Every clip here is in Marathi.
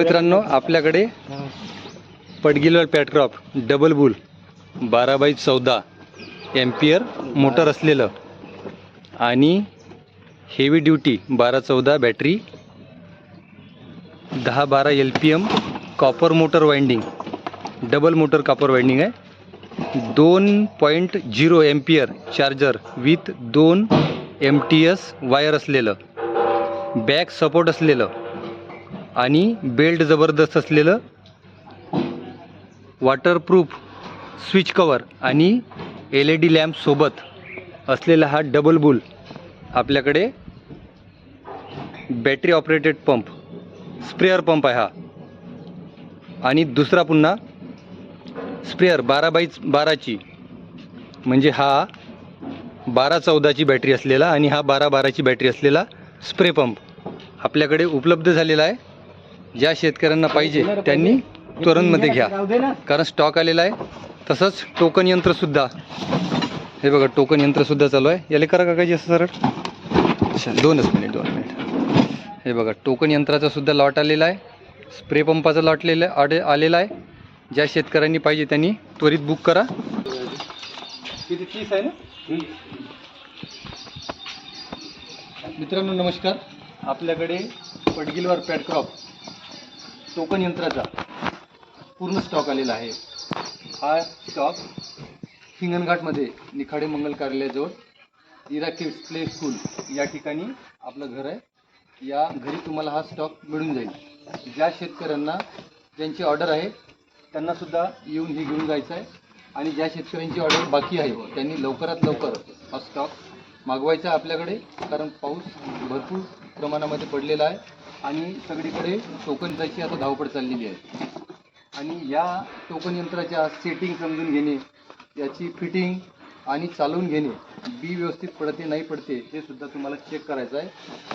मित्रांनो आपल्याकडे पडगिलवर पॅटक्रॉप डबल बुल बारा बाय चौदा एम्पियर मोटर असलेलं आणि हेवी ड्युटी बारा चौदा बॅटरी दहा बारा L P M copper motor winding double motor copper winding आहे. दोन point zero ampere charger with दोन एम टी एस वायर असलेलं बॅक सपोर्ट असलेलं आणि बेल्ट जबरदस्त असलेलं वॉटरप्रूफ स्विच कवर आणि एल ई डी लॅम्पसोबत असलेला हा डबल बुल आपल्याकडे battery operated pump sprayer pump आहे हा. आणि दुसरा पुन्हा स्प्रेअर बारा बाईच बाराची म्हणजे हा बारा चौदाची बॅटरी असलेला आणि हा बारा बाराची बॅटरी असलेला स्प्रे पंप आपल्याकडे उपलब्ध झालेला आहे. ज्या शेतकऱ्यांना पाहिजे त्यांनी त्वरणमध्ये घ्या. कारण स्टॉक आलेला आहे. तसंच टोकन यंत्रसुद्धा हे बघा टोकन यंत्रसुद्धा चालू आहे. याला करा काकाजी असं सरळ? अच्छा दोनच मिनिट दोन मिनिट. हे बघा टोकन यंत्राचा सुद्धा लॉट आलेला आहे. स्प्रे पंपाचा लॉट आलेला ऑर्डर आलेला आहे. ज्या शेतकऱ्यांनी पाहिजे त्यांनी त्वरित बुक करा. किती? तीस आहे ना? मित्रांनो नमस्कार. आपल्याकडे पडगिलवार पॅडक्रॉप टोकन यंत्राचा पूर्ण स्टॉक आलेला आहे. हा स्टॉक हिंगणघाटमध्ये निखाडे मंगल कार्यालयाजवळ इरा किड्स प्ले स्कूल या ठिकाणी आपलं घर आहे. या घरी तुम्हाला हा स्टॉक मिळून जाईल. ज्या शेतकऱ्यांना ज्यांची ऑर्डर आहे त्यांनासुद्धा येऊन हे घेऊन जायचं आहे. आणि ज्या शेतकऱ्यांची ऑर्डर बाकी आहे त्यांनी लवकरात लवकर हा स्टॉक मागवायचा आहे आपल्याकडे. कारण पाऊस भरपूर प्रमाणामध्ये पडलेला आहे आणि सगळीकडे टोकन जायची आता धावपळ चाललेली आहे. आणि या टोकन यंत्राच्या सेटिंग समजून घेणे याची फिटिंग आणि चालवून घेणे बी व्यवस्थित पडते नाही पडते हे सुद्धा तुम्हाला चेक करायचं आहे.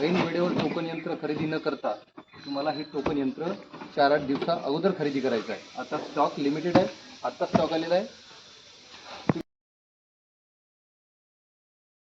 ऐन वेळेवर टोकन यंत्र खरेदी न करता तुम्हाला हे टोकन यंत्र चार आठ दिवसा अगोदर खरेदी करायचं आहे. आता स्टॉक लिमिटेड आहे. आत्ता स्टॉक आलेला आहे.